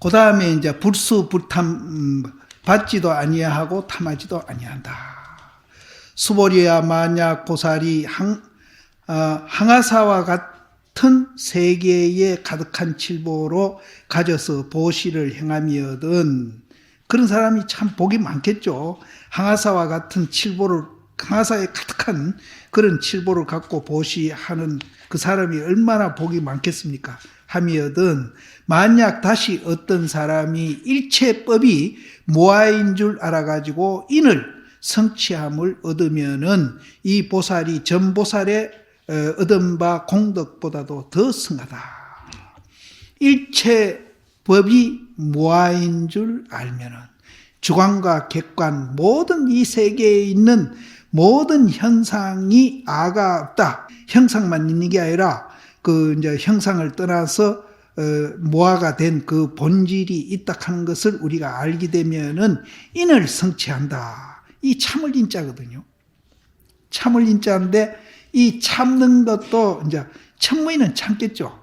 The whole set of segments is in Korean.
그 다음에 이제 불수 불탐 음, 받지도 아니하고 탐하지도 아니한다. 수보리야 만약 보살이 항, 어, 항아사와 같은 세계에 가득한 칠보로 가져서 보시를 행함이거든 그런 사람이 참 복이 많겠죠. 항아사와 같은 칠보를 항아사에 가득한 그런 칠보를 갖고 보시하는 그 사람이 얼마나 복이 많겠습니까? 함이거든 만약 다시 어떤 사람이 일체법이 모아인 줄 알아가지고 인을 성취함을 얻으면은 이 보살이 전 보살의 어, 얻은 바 공덕보다도 더 승하다. 일체 법이 무아인 줄 알면은 주관과 객관 모든 이 세계에 있는 모든 현상이 아가 없다. 형상만 있는 게 아니라 그 이제 형상을 떠나서 어, 모아가 된 그 본질이 있다 하는 것을 우리가 알게 되면은 인을 성취한다. 이 참을 인자거든요. 참을 인자인데 이 참는 것도 이제 천무이는 참겠죠.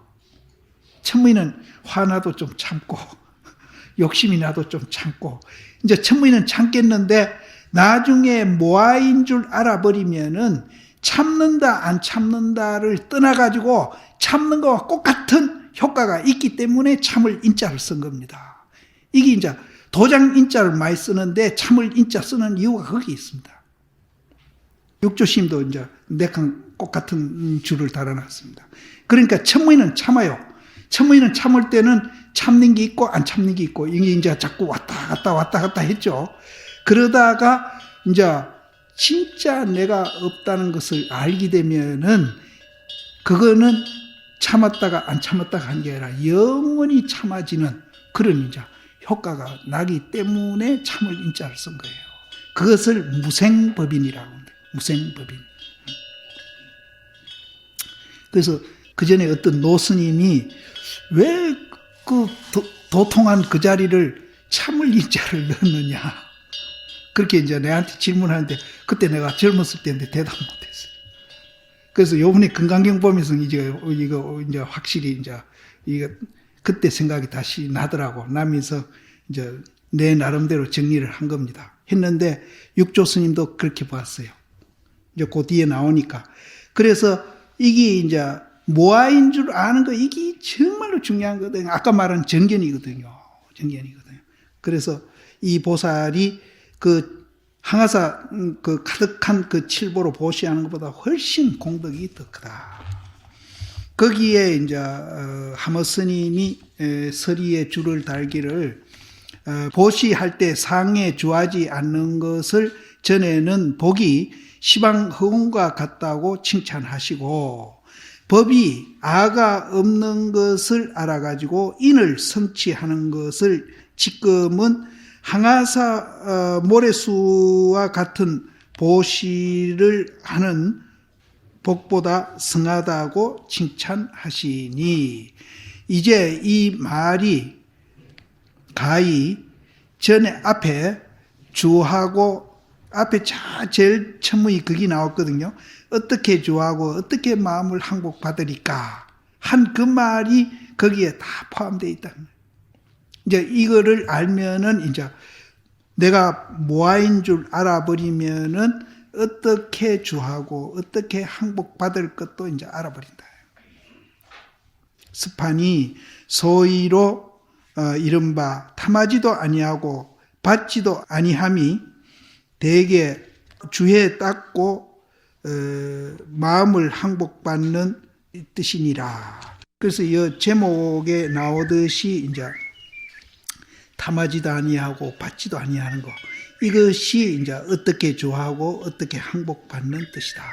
천무이는 화나도 좀 참고 욕심이 나도 좀 참고 이제 천무이는 참겠는데 나중에 모아인 줄 알아버리면은 참는다 안 참는다를 떠나가지고 참는 거와 똑같은 효과가 있기 때문에 참을 인자를 쓴 겁니다. 이게 이제 도장 인자를 많이 쓰는데 참을 인자 쓰는 이유가 거기 있습니다. 육조심도 이제 네칸 똑같은 줄을 달아놨습니다. 그러니까 천무이는 참아요. 천무이는 참을 때는 참는 게 있고 안 참는 게 있고 이게 이제 자꾸 왔다 갔다 왔다 갔다 했죠. 그러다가 이제 진짜 내가 없다는 것을 알게 되면은 그거는 참았다가 안 참았다가 한 게 아니라 영원히 참아지는 그런 이제 효과가 나기 때문에 참을 인자를 쓴 거예요. 그것을 무생법인이라고 합니다. 무생법인. 그래서 그 전에 어떤 노스님이 왜 그 도통한 그 자리를 참을 인자를 넣느냐. 그렇게 이제 내한테 질문하는데 그때 내가 젊었을 때인데 대답 못했어요. 그래서 요번에 건강경 보면서 이제 이거 이제 확실히 이제 이거 그때 생각이 다시 나더라고. 나면서 이제 내 나름대로 정리를 한 겁니다. 했는데 육조 스님도 그렇게 봤어요. 이제 그 뒤에 나오니까. 그래서 이게 이제 모아인 줄 아는 거 이게 정말로 중요한 거거든요. 아까 말한 정견이거든요. 정견이거든요. 그래서 이 보살이 그 항아사 음, 그 가득한 그 칠보로 보시하는 것보다 훨씬 공덕이 더 크다. 거기에 이제 어, 하머 스님이 에, 서리에 줄을 달기를 어, 보시할 때 상에 주하지 않는 것을 전에는 복이 시방 허공과 같다고 칭찬하시고 법이 아가 없는 것을 알아가지고 인을 성취하는 것을 지금은 항아사 어, 모래수와 같은 보시를 하는 복보다 승하다고 칭찬하시니 이제 이 말이 가히 전에 앞에 주하고 앞에 자 제일 처음이 그게 나왔거든요. 어떻게 주하고 어떻게 마음을 항복받으리까 한 그 말이 거기에 다 포함되어 있다. 이제 이거를 알면은 이제 내가 모아인 줄 알아버리면은 어떻게 주하고 어떻게 항복받을 것도 이제 알아버린다. 스판이 소위로 어, 이른바 탐하지도 아니하고 받지도 아니함이 대개 주에 닦고 어, 마음을 항복받는 뜻이니라. 그래서 이 제목에 나오듯이 이제 탐하지도 아니하고 받지도 아니하는 거 이것이 이제 어떻게 좋아하고 어떻게 항복받는 뜻이다.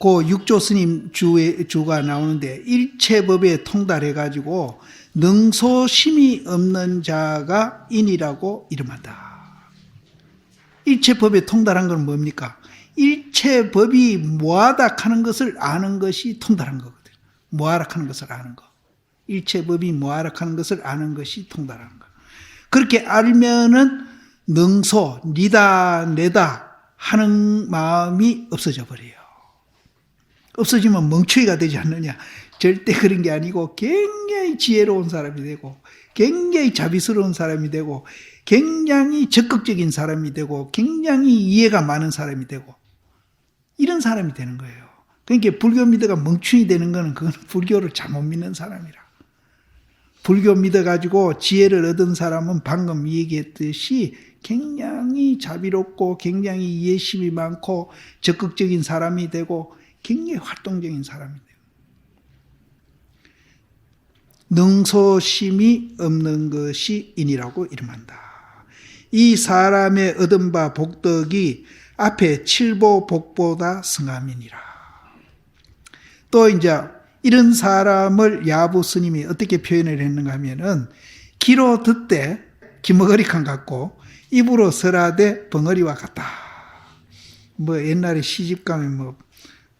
그 육조 스님 주의 주가 나오는데 일체법에 통달해 가지고 능소심이 없는 자가 인이라고 이름한다. 일체법에 통달한 건 뭡니까? 일체법이 뭐하다 하는 것을 아는 것이 통달한 거거든요. 뭐하라 하는 것을 아는 거. 일체법이 뭐하라 하는 것을 아는 것이 통달하는 거. 그렇게 알면은 능소, 니다, 내다 하는 마음이 없어져 버려요. 없어지면 멍청이가 되지 않느냐. 절대 그런 게 아니고 굉장히 지혜로운 사람이 되고 굉장히 자비스러운 사람이 되고 굉장히 적극적인 사람이 되고 굉장히 이해가 많은 사람이 되고 이런 사람이 되는 거예요. 그러니까 불교 믿어가 멍충이 되는 거는 그건 불교를 잘못 믿는 사람이라. 불교 믿어가지고 지혜를 얻은 사람은 방금 얘기했듯이 굉장히 자비롭고 굉장히 이해심이 많고 적극적인 사람이 되고 굉장히 활동적인 사람이 돼요. 능소심이 없는 것이 인이라고 이름한다. 이 사람의 얻은 바 복덕이 앞에 칠보 복보다 승함이니라. 또 이제 이런 사람을 야부 스님이 어떻게 표현을 했는가 하면은 기로 듣되 기머거리칸 같고 입으로 설하되 벙어리와 같다. 뭐 옛날에 시집 가면 뭐,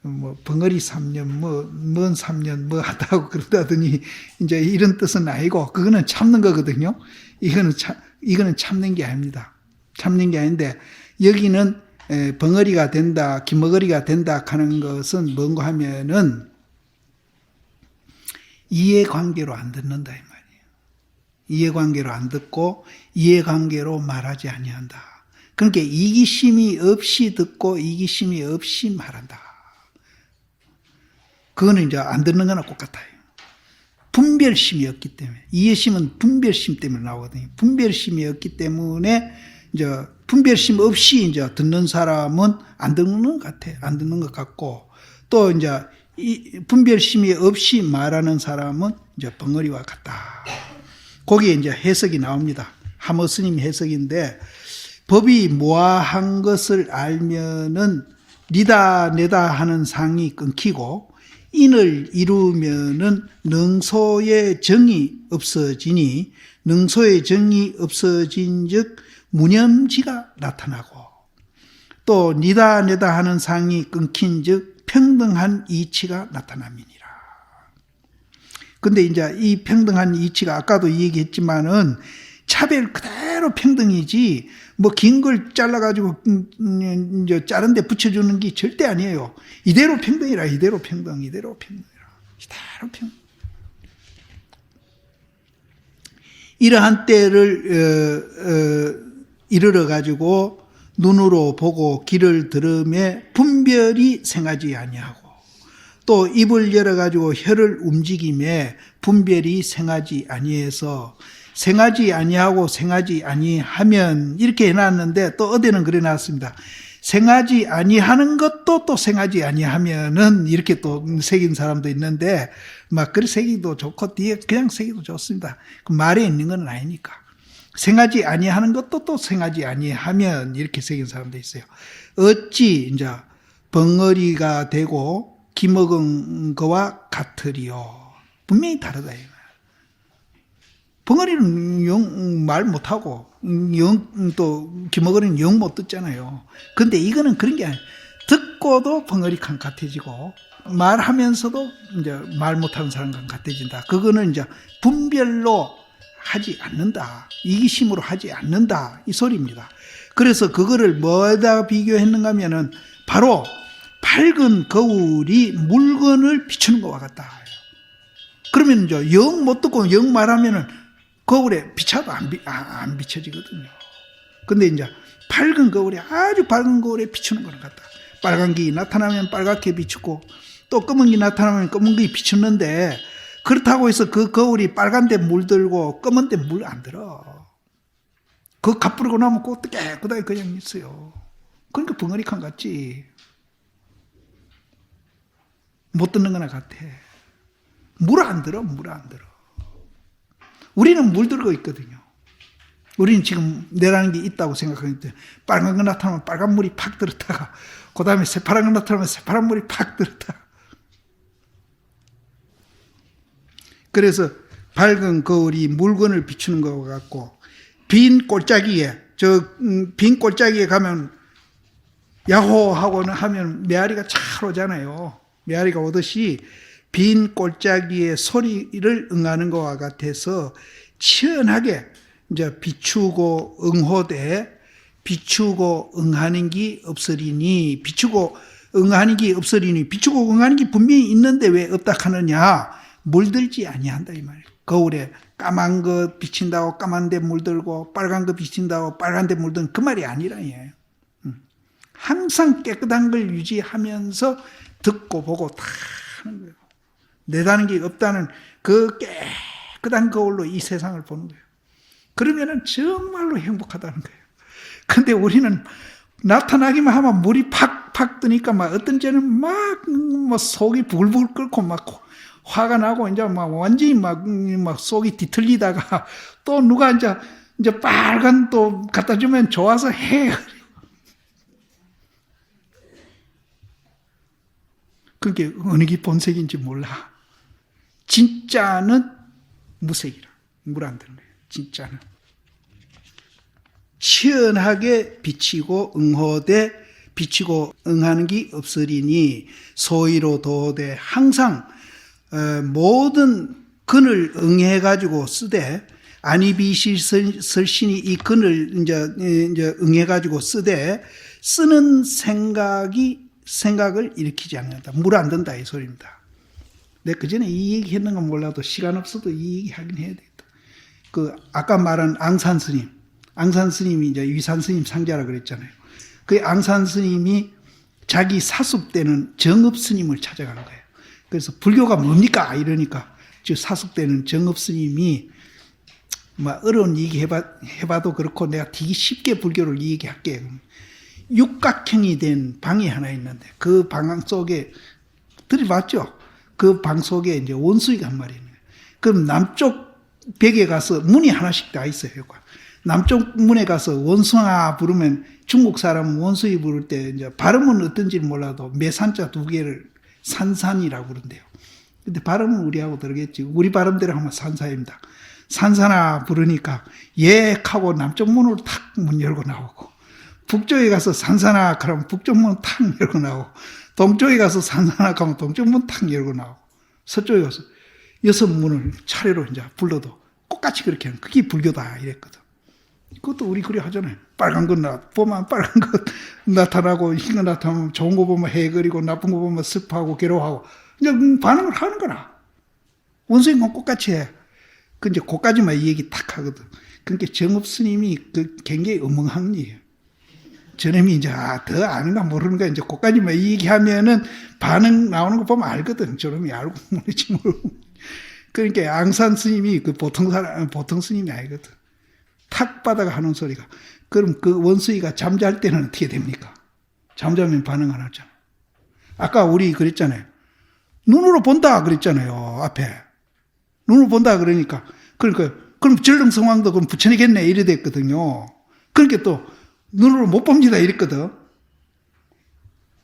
뭐 벙어리 3년 뭐먼 3년 뭐 하다고 그러다더니 이제 이런 뜻은 아니고 그거는 참는 거거든요. 이거는 참 이거는 참는 게 아닙니다. 참는 게 아닌데 여기는 에, 벙어리가 된다, 기머거리가 된다 하는 것은 뭔가 하면은 이해관계로 안 듣는다 이 말이에요. 이해관계로 안 듣고 이해관계로 말하지 아니한다. 그러니까 이기심이 없이 듣고 이기심이 없이 말한다. 그거는 이제 안 듣는 거나 똑같아요. 분별심이 없기 때문에 이해심은 분별심 때문에 나오거든요. 분별심이 없기 때문에 이제 분별심 없이 이제 듣는 사람은 안 듣는 것 같아. 안 듣는 것 같고 또 이제 이 분별심이 없이 말하는 사람은 이제 벙어리와 같다. 거기에 이제 해석이 나옵니다. 하모 스님 해석인데 법이 모아한 것을 알면은 리다 내다 하는 상이 끊기고 인을 이루면은 능소의 정이 없어지니 능소의 정이 없어진즉 무념지가 나타나고 또 니다 내다 하는 상이 끊긴즉 평등한 이치가 나타남이니라. 근데 이제 이 평등한 이치가 아까도 얘기했지만은 차별 그대로 평등이지 뭐 긴 걸 잘라가지고 음, 음, 이제 자른 데 붙여주는 게 절대 아니에요. 이대로 평등이라 이대로 평등 이대로 평등이라 이대로 평등. 이러한 때를 어, 어, 이르러 가지고 눈으로 보고 귀를 들음에 분별이 생하지 아니하고 또 입을 열어 가지고 혀를 움직임에 분별이 생하지 아니해서 생하지 아니하고 생하지 아니하면 이렇게 해놨는데 또 어디는 그래 놨습니다. 생하지 아니하는 것도 또 생하지 아니하면은 이렇게 또 새긴 사람도 있는데 막 그래 새기도 좋고 뒤에 그냥 새기도 좋습니다. 그 말에 있는 건 아니니까. 생하지 아니하는 것도 또 생하지 아니하면 이렇게 새긴 사람도 있어요. 어찌 이제 벙어리가 되고 기먹은 거와 같으리요. 분명히 다르다. 벙어리는 영 말 못하고 영또 기먹어리는 영 못 듣잖아요. 근데 이거는 그런 게 아니에요. 듣고도 벙어리 칸 같아지고 말하면서도 이제 말 못하는 사람과 같아진다. 그거는 이제 분별로 하지 않는다. 이기심으로 하지 않는다. 이 소리입니다. 그래서 그거를 뭐에다 비교했는가 하면은 바로 밝은 거울이 물건을 비추는 것과 같다. 그러면 이제 영 못 듣고 영 말하면은 거울에 비춰도 안, 비, 아, 안 비춰지거든요. 근데 이제 밝은 거울에 아주 밝은 거울에 비추는 거는 같다. 빨간 게 나타나면 빨갛게 비추고 또 검은 게 나타나면 검은 게 비추는데 그렇다고 해서 그 거울이 빨간데 물들고 검은데 물 안 들어. 그 가쁘고 나면 꼭 깨끗하게 그냥 있어요. 그러니까 벙어리 칸 같지. 못 듣는 거나 같아. 물 안 들어, 물 안 들어. 우리는 물 들고 있거든요. 우리는 지금 내라는 게 있다고 생각하는데 빨간 거 나타나면 빨간 물이 팍 들었다가 그 다음에 새파란 거 나타나면 새파란 물이 팍 들었다가 그래서 밝은 거울이 물건을 비추는 것 같고 빈 골짜기에 저빈 음, 골짜기에 가면 야호하고는 하면 메아리가 잘 오잖아요. 메아리가 오듯이 빈 골짜기의 소리를 응하는 것과 같아서 치연하게 이제 비추고 응호되 비추고 응하는 게 없으리니 비추고 응하는 게 없으리니 비추고 응하는 게 분명히 있는데 왜 없다 하느냐 물들지 아니한다 이 말이에요. 거울에 까만 거 비친다고 까만 데 물들고 빨간 거 비친다고 빨간 데 물든 그 말이 아니라 예요. 음. 항상 깨끗한 걸 유지하면서 듣고 보고 다 하는 거예요. 내다는 게 없다는 그 깨끗한 거울로 이 세상을 보는 거예요. 그러면은 정말로 행복하다는 거예요. 근데 우리는 나타나기만 하면 물이 팍팍 뜨니까 막 어떤 때는 막 뭐 속이 부글부글 끓고 막 화가 나고 이제 막 완전히 막, 막 속이 뒤틀리다가 또 누가 이제 이제 빨간 또 갖다 주면 좋아서 해. 그게 어느 게 본색인지 몰라. 진짜는 무색이라. 물안 거예요. 진짜는. 시원하게 비치고 응호되 비치고 응하는 게 없으리니 소위로 도되 항상 어, 모든 근을 응해 가지고 쓰되 아니비시 설신이 이 근을 이제 이제 응해 가지고 쓰되 쓰는 생각이 생각을 일으키지 않는다. 물 안 든다 이 소리입니다. 내가 그 전에 이 얘기 했는 건 몰라도 시간 없어도 이 얘기 하긴 해야 되겠다. 그 아까 말한 앙산 스님, 앙산 스님이 이제 위산 스님 상자라 그랬잖아요. 그 앙산 스님이 자기 사숙 때는 정읍 스님을 찾아간 거예요. 그래서 불교가 뭡니까 이러니까 저 사숙 때는 정읍 스님이 뭐 어려운 얘기 해봐, 해봐도 그렇고 내가 되게 쉽게 불교를 얘기할게요. 육각형이 된 방이 하나 있는데 그 방 속에 들이봤죠? 그 방 속에 이제 원수이가 한 마리 있는 거예요. 그럼 남쪽 벽에 가서 문이 하나씩 다 있어요. 남쪽 문에 가서 원숭아 부르면 중국 사람은 원수이 부를 때 이제 발음은 어떤지 몰라도 매산자 두 개를 산산이라고 그런대요. 근데 발음은 우리하고 다르겠지. 우리 발음대로 하면 산사입니다. 산사나 부르니까 예 하고 남쪽 문으로 탁 문 열고 나오고 북쪽에 가서 산사나 그러면 북쪽 문 탁 열고 나오고 동쪽에 가서 산사나 하면 동쪽 문 탁 열고 나오고 서쪽에 가서 여섯 문을 차례로 이제 불러도 똑같이 그렇게 하는 그게 불교다 이랬거든. 그것도 우리 그리 하잖아요. 빨간 거 나, 보면 빨간 거 나타나고, 흰 거 나타나면 좋은 거 보면 해거리고, 나쁜 거 보면 습하고, 괴로워하고, 음, 반응을 하는 거라. 원수인 건 똑같이 해. 그 이제 그까지만 이 얘기 탁 하거든. 그러니까 정업 스님이 그 굉장히 어멍한 일이에요. 저놈이 이제 아, 더 아는가 모르는가 이제 그까지만 이 얘기하면은 반응 나오는 거 보면 알거든. 저놈이 알고 모르지 모르고. 그러니까 앙산 스님이 그 보통 사람, 보통 스님이 아니거든. 탁 바다가 하는 소리가. 그럼 그 원수이가 잠잘 때는 어떻게 됩니까? 잠자면 반응 안 하잖아. 아까 우리 그랬잖아요. 눈으로 본다 그랬잖아요. 앞에. 눈으로 본다 그러니까. 그러니까, 그럼 전릉성왕도 그럼 부처이겠네 이래 됐거든요. 그러니까 또 눈으로 못 봅니다 이랬거든.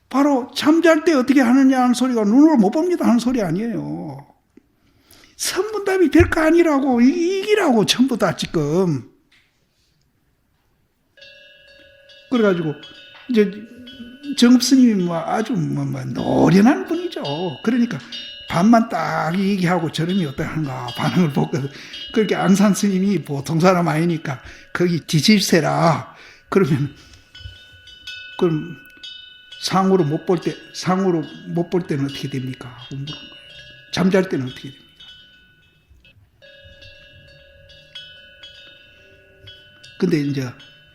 바로 잠잘 때 어떻게 하느냐 하는 소리가 눈으로 못 봅니다 하는 소리 아니에요. 선문답이 별거 아니라고, 이기라고, 전부 다 지금. 그래가지고, 이제, 정읍 스님이 뭐 아주 뭐, 뭐 노련한 분이죠. 그러니까, 반만 딱 얘기하고 저름이 어떠한가 반응을 보거든. 그렇게 앙산 스님이 보통 사람 아니니까, 거기 뒤질세라. 그러면, 그럼, 상으로 못 볼 때, 상으로 못 볼 때는 어떻게 됩니까? 물은 거예요. 잠잘 때는 어떻게 됩니까? 근데 이제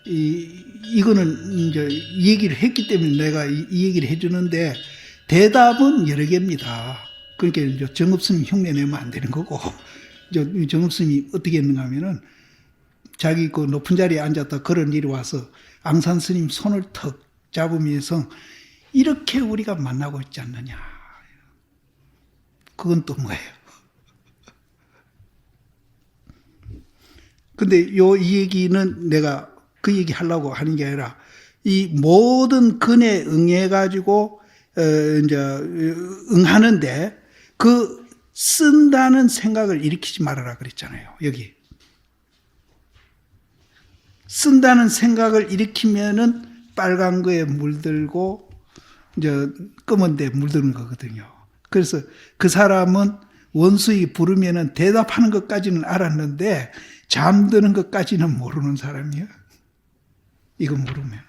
이 이거는 이제 이 얘기를 했기 때문에 내가 이, 이 얘기를 해주는데 대답은 여러 개입니다. 그러니까 이제 정읍스님 흉내 내면 안 되는 거고 이제 정읍스님이 어떻게 했는가 하면은 자기 그 높은 자리에 앉았다 그런 일이 와서 앙산 스님 손을 턱 잡으면서 이렇게 우리가 만나고 있지 않느냐. 그건 또 뭐예요? 근데 요 이 얘기는 내가 그 얘기 하려고 하는 게 아니라 이 모든 근에 응해 가지고 어 이제 응하는데 그 쓴다는 생각을 일으키지 말아라 그랬잖아요. 여기 쓴다는 생각을 일으키면은 빨간 거에 물들고 이제 검은 데 물드는 거거든요. 그래서 그 사람은 원수이 부르면은 대답하는 것까지는 알았는데 잠드는 것까지는 모르는 사람이야. 이거 물으면.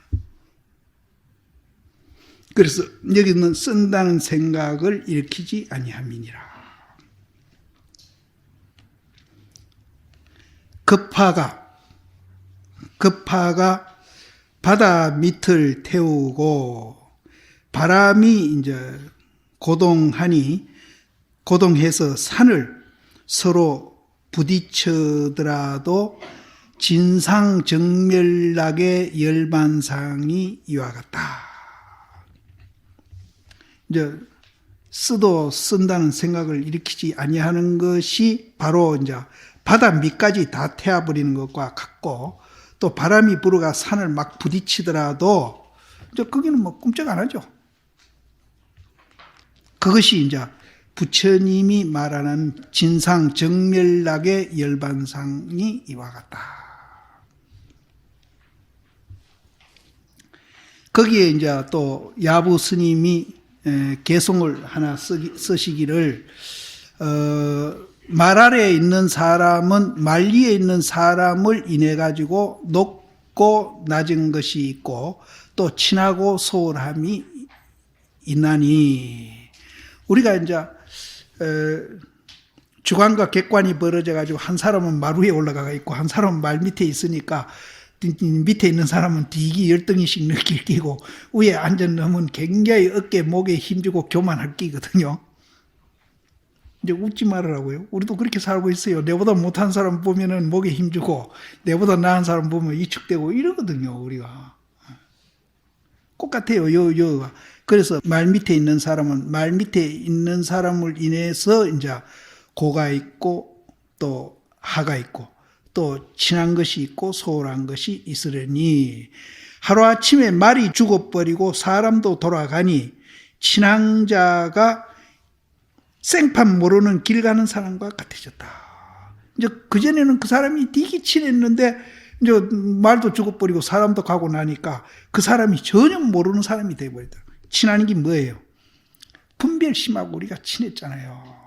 그래서 여기는 쓴다는 생각을 일으키지 아니함이니라. 급파가 급파가 바다 밑을 태우고 바람이 이제 고동하니 고동해서 산을 서로 부딪혀더라도 진상 정멸락의 열반상이 이와 같다. 이제 쓰도 쓴다는 생각을 일으키지 아니하는 것이 바로 이제 바다 밑까지 다 태워버리는 것과 같고 또 바람이 불어가 산을 막 부딪히더라도 이제 거기는 뭐 꿈쩍 안 하죠. 그것이 이제 부처님이 말하는 진상 정멸락의 열반상이 이와 같다. 거기에 이제 또 야부 스님이 에, 개송을 하나 쓰시기를 어, 말 아래에 있는 사람은 말 위에 있는 사람을 인해 가지고 높고 낮은 것이 있고 또 친하고 소홀함이 있나니. 우리가 이제 어, 주관과 객관이 벌어져 가지고 한 사람은 말 위에 올라가 있고 한 사람은 말 밑에 있으니까 밑에 있는 사람은 뒤기 열등이씩 느낄 끼고 위에 앉은 놈은 굉장히 어깨 목에 힘주고 교만할 끼거든요. 이제 웃지 말으라고요. 우리도 그렇게 살고 있어요. 내보다 못한 사람 보면은 목에 힘주고 내보다 나은 사람 보면 이축되고 이러거든요. 우리가 똑같아요. 요 요. 그래서 말 밑에 있는 사람은 말 밑에 있는 사람을 인해서 이제 고가 있고 또 하가 있고 또 친한 것이 있고 소홀한 것이 있으려니 하루아침에 말이 죽어버리고 사람도 돌아가니 친한 자가 생판 모르는 길 가는 사람과 같아졌다. 이제 그전에는 그 사람이 되게 친했는데 이제 말도 죽어버리고 사람도 가고 나니까 그 사람이 전혀 모르는 사람이 되어버렸다. 친하는 게 뭐예요? 분별심하고 우리가 친했잖아요.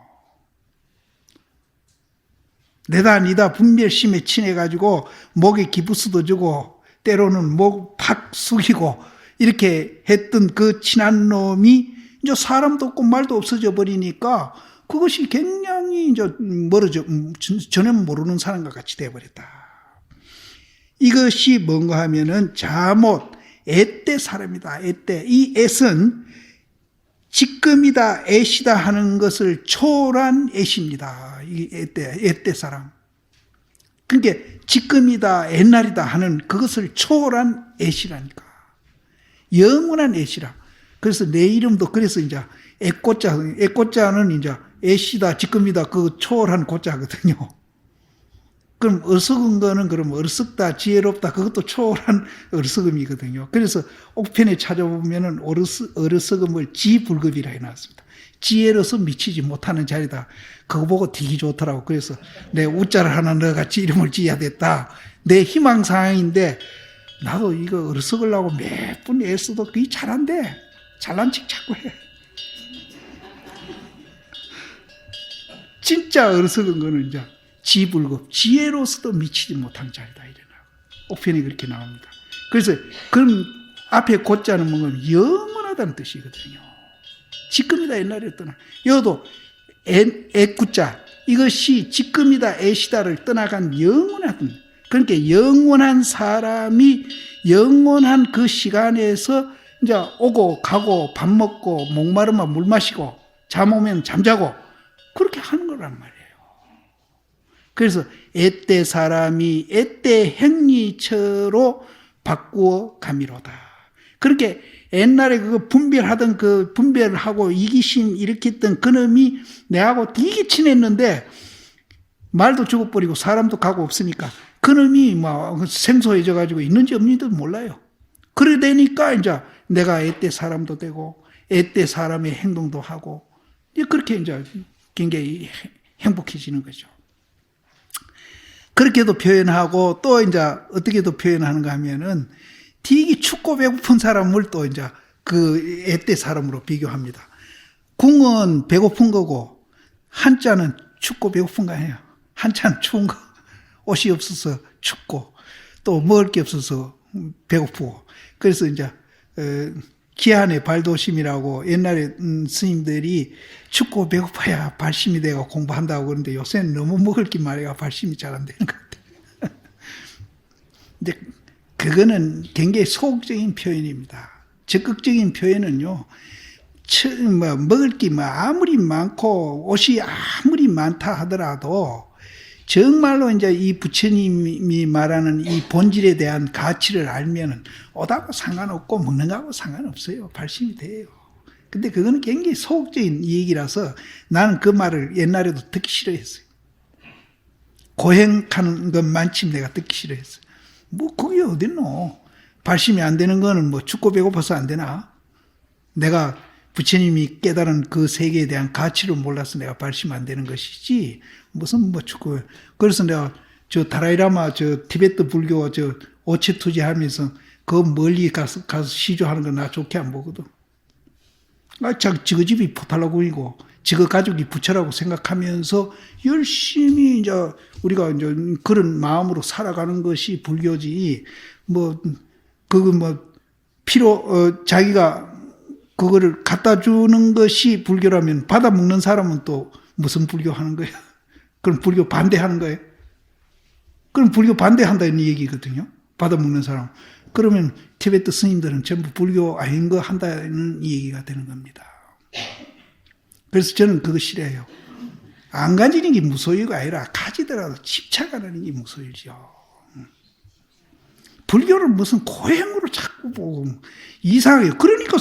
내다 니다 분별심에 친해가지고 목에 기부스도 주고 때로는 목 팍 숙이고 이렇게 했던 그 친한 놈이 이제 사람도 없고 말도 없어져 버리니까 그것이 굉장히 이제 멀어져 전혀 모르는 사람과 같이 되어버렸다. 이것이 뭔가 하면은 자못 애때 사람이다. 애때 이 애는 지금이다, 애시다 하는 것을 초월한 애십니다. 이 애때, 애때 사람. 그러니까 지금이다, 옛날이다 하는 그것을 초월한 애시라니까. 영원한 애시라. 그래서 내 이름도 그래서 이제 애꽃자, 애꽃자는 이제 애시다, 지금이다, 그 초월한 꽃자거든요. 그럼 어리석은 거는 그럼 어리석다, 지혜롭다, 그것도 초월한 어리석음이거든요. 그래서 옥편에 찾아보면은 어리석, 어리석음을 지불급이라 해놨습니다. 지혜로서 미치지 못하는 자리다. 그거 보고 되게 좋더라고. 그래서 내 우자를 하나 넣어같이 이름을 지어야 됐다. 내 희망사항인데, 나도 이거 어리석으려고 몇분 애써도 그게 잘한대. 잘난 척 자꾸 해. 진짜 어리석은 거는 이제 지불급, 지혜로서도 미치지 못한 자리다. 이래나. 옥편이 그렇게 나옵니다. 그래서, 그럼 앞에 곧자는 뭔가 영원하다는 뜻이거든요. 지금이다, 옛날에 떠나. 여도 애, 애구자, 이것이 지금이다, 애시다를 떠나간 영원하던, 그러니까 영원한 사람이 영원한 그 시간에서 이제 오고 가고 밥 먹고 목마르면 물 마시고 잠 오면 잠자고 그렇게 하는 거란 말이에요. 그래서 애때 사람이 애때 행리처로 바꾸어 가미로다. 그렇게 옛날에 그 분별하던 그 분별하고 이기심 일으켰던 그놈이 내하고 되게 친했는데 말도 죽어버리고 사람도 가고 없으니까 그놈이 막 생소해져 가지고 있는지 없는지도 몰라요. 그래 되니까 이제 내가 애때 사람도 되고 애때 사람의 행동도 하고 그렇게 이제 굉장히 행복해지는 거죠. 그렇게도 표현하고 또 이제 어떻게도 표현하는가 하면은 되게 춥고 배고픈 사람을 또 이제 그 애때 사람으로 비교합니다. 궁은 배고픈 거고 한자는 춥고 배고픈 거 아니에요. 한자는 추운 거. 옷이 없어서 춥고 또 먹을 게 없어서 배고프고 그래서 이제 기한의 발도심이라고 옛날에 음, 스님들이 춥고 배고파야 발심이 되고 공부한다고 그러는데 요새는 너무 먹을 게 말이야 발심이 잘 안 되는 것 같아요. 근데 그거는 굉장히 소극적인 표현입니다. 적극적인 표현은요, 처, 뭐, 먹을 게 뭐 아무리 많고 옷이 아무리 많다 하더라도 정말로 이제 이 부처님이 말하는 이 본질에 대한 가치를 알면은 옷하고 상관없고 먹는 거하고 상관없어요. 발심이 돼요. 근데 그거는 굉장히 소극적인 얘기라서 나는 그 말을 옛날에도 듣기 싫어했어요. 고행하는 것만큼 내가 듣기 싫어했어요. 뭐 그게 어딨노? 발심이 안 되는 거는 뭐 죽고 배고파서 안 되나? 내가 부처님이 깨달은 그 세계에 대한 가치를 몰라서 내가 발심 안 되는 것이지 무슨 뭐 죽고 그래서 내가 저 다라이라마 저 티베트 불교 저 오체 투지 하면서 그 멀리 가서 가서 시조하는 거 나 좋게 안 보거든. 아, 자, 지그 집이 포탈라군이고 지그 가족이 부처라고 생각하면서 열심히 이제 우리가 이제 그런 마음으로 살아가는 것이 불교지 뭐 그거 뭐 필요 어, 자기가 그거를 갖다 주는 것이 불교라면 받아 먹는 사람은 또 무슨 불교 하는 거예요? 그럼 불교 반대하는 거예요? 그럼 불교 반대한다는 얘기거든요. 받아 먹는 사람. 그러면 티베트 스님들은 전부 불교 아닌 거 한다는 얘기가 되는 겁니다. 그래서 저는 그거 싫어해요. 안 가지는 게 무소유가 아니라 가지더라도 집착하는 게 무소유죠. 불교를 무슨 고행으로 자꾸 보고 이상해요. 그러니까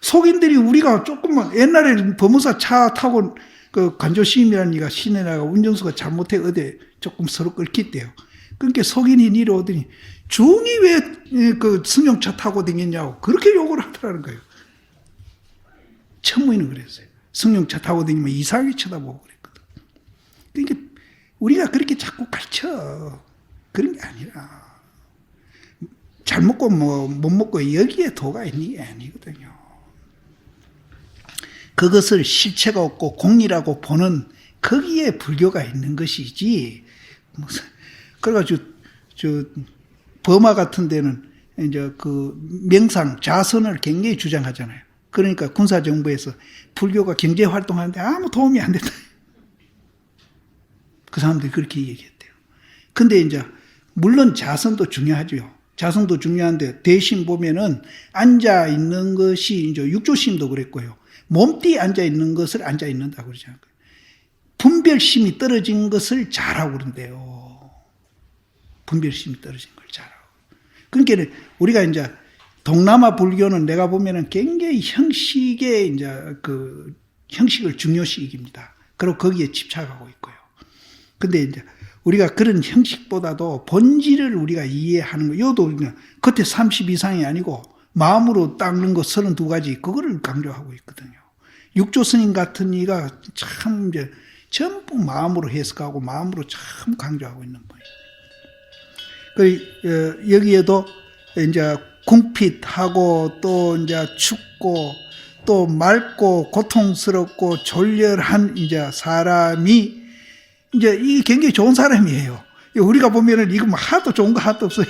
속인들이 우리가 조금만 옛날에 법무사 차 타고 그 간조시임이라는 이가 시내 나가 운전수가 잘못해 어디 조금 서로 끓겠대요. 그러니까 속인이 내려오더니 중이 왜 그 승용차 타고 다녔냐고 그렇게 욕을 하더라는 거예요. 천무이는 그랬어요. 승용차 타고 다니면 이상하게 쳐다보고 그랬거든. 그러니까 우리가 그렇게 자꾸 가르쳐. 그런 게 아니라. 잘 먹고 뭐 못 먹고 여기에 도가 있는 게 아니거든요. 그것을 실체가 없고 공이라고 보는 거기에 불교가 있는 것이지. 그래가지고 저 버마 같은 데는 이제 그 명상 자선을 굉장히 주장하잖아요. 그러니까 군사 정부에서 불교가 경제 활동하는데 아무 도움이 안 된다. 그 사람들이 그렇게 얘기했대요. 근데 이제 물론 자선도 중요하죠. 자선도 중요한데 대신 보면은 앉아 있는 것이 이제 육조심도 그랬고요. 몸띠 앉아 있는 것을 앉아 있는다고 그러잖아요. 분별심이 떨어진 것을 잘하고 그런데요. 분별심이 떨어진 걸 잘하고. 그러니까 우리가 이제 동남아 불교는 내가 보면은 굉장히 형식의 이제 그 형식을 중요시입니다. 그리고 거기에 집착하고 있고요. 근데 이제 우리가 그런 형식보다도 본질을 우리가 이해하는 거, 요도 그냥 겉에 30 이상이 아니고 마음으로 닦는 거 32가지, 그거를 강조하고 있거든요. 육조 스님 같은 이가 참 이제 전부 마음으로 해석하고 마음으로 참 강조하고 있는 거예요. 그, 여기에도 이제 궁핍하고 또 이제 춥고 또 맑고 고통스럽고 졸렬한 이제 사람이 이제 이 굉장히 좋은 사람이에요. 우리가 보면은 이거 뭐 하도 좋은 거 하도 없어.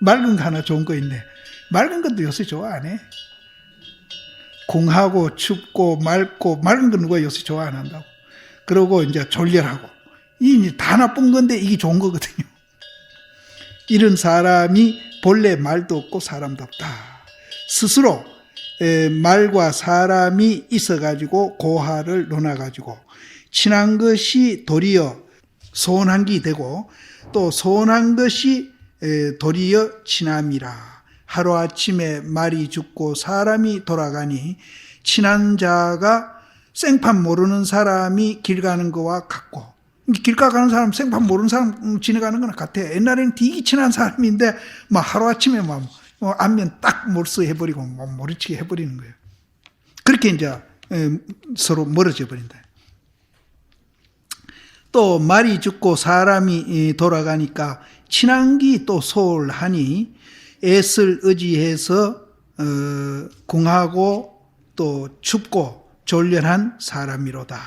맑은 거 하나 좋은 거 있네. 맑은 것도 요새 좋아 안 해? 궁하고 춥고 맑고 맑은 거 누가 요새 좋아 안 한다고. 그러고 이제 졸렬하고. 이 다 나쁜 건데 이게 좋은 거거든요. 이런 사람이 본래 말도 없고 사람도 없다. 스스로 말과 사람이 있어가지고 고하를 논아가지고 친한 것이 도리어 소원한 게 되고 또 소원한 것이 도리어 친함이라. 하루아침에 말이 죽고 사람이 돌아가니 친한 자가 생판 모르는 사람이 길 가는 거와 같고 길 가는 사람 생판 모르는 사람 지나가는 거나 같아. 옛날에는 되게 친한 사람인데 막 하루아침에 막 뭐 안면 딱 몰수 해 버리고 뭐 모르치게 해 버리는 거예요. 그렇게 이제 서로 멀어져 버린다. 또 말이 죽고 사람이 돌아가니까 친한기 또 소홀하니 애를 의지해서 어, 궁하고 또 춥고 졸렬한 사람이로다.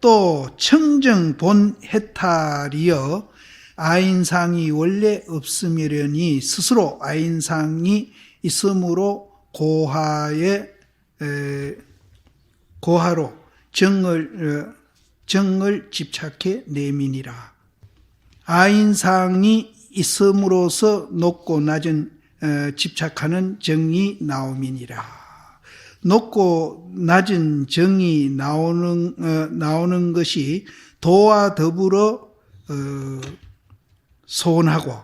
또 청정 본 해탈이여 아인상이 원래 없으려니 스스로 아인상이 있음으로 고하의 에, 고하로 정을 어, 정을 집착해 내민이라. 아인상이 있음으로써 높고 낮은 어, 집착하는 정이 나옴이니라. 높고 낮은 정이 나오는 어, 나오는 것이 도와 더불어 어, 소원하고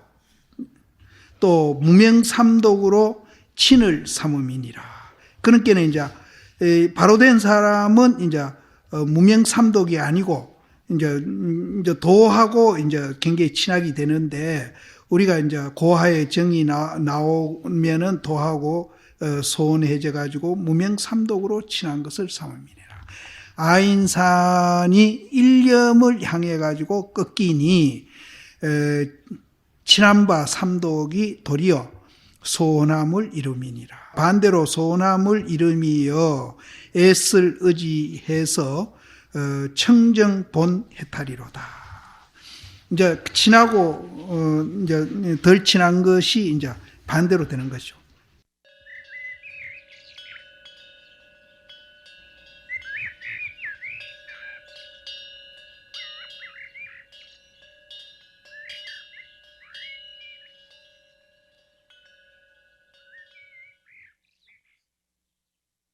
또 무명삼독으로 친을 삼음이니라. 그러니까 이제 에, 바로 된 사람은 이제 어, 무명삼독이 아니고 이제 음, 이제 도하고 이제 굉장히 친하게 되는데 우리가 이제 고하의 정이 나, 나오면은 도하고 어, 소원해져 가지고 무명삼독으로 친한 것을 삼음이니라. 아인산이 일념을 향해 가지고 꺾이니 에, 친함바 삼독이 도리어 소원함을 이름이니라. 반대로 소원함을 이름이여 애쓸 의지해서 어, 청정 본 해탈이로다. 이제 친하고 어, 이제 덜 친한 것이 이제 반대로 되는 거죠.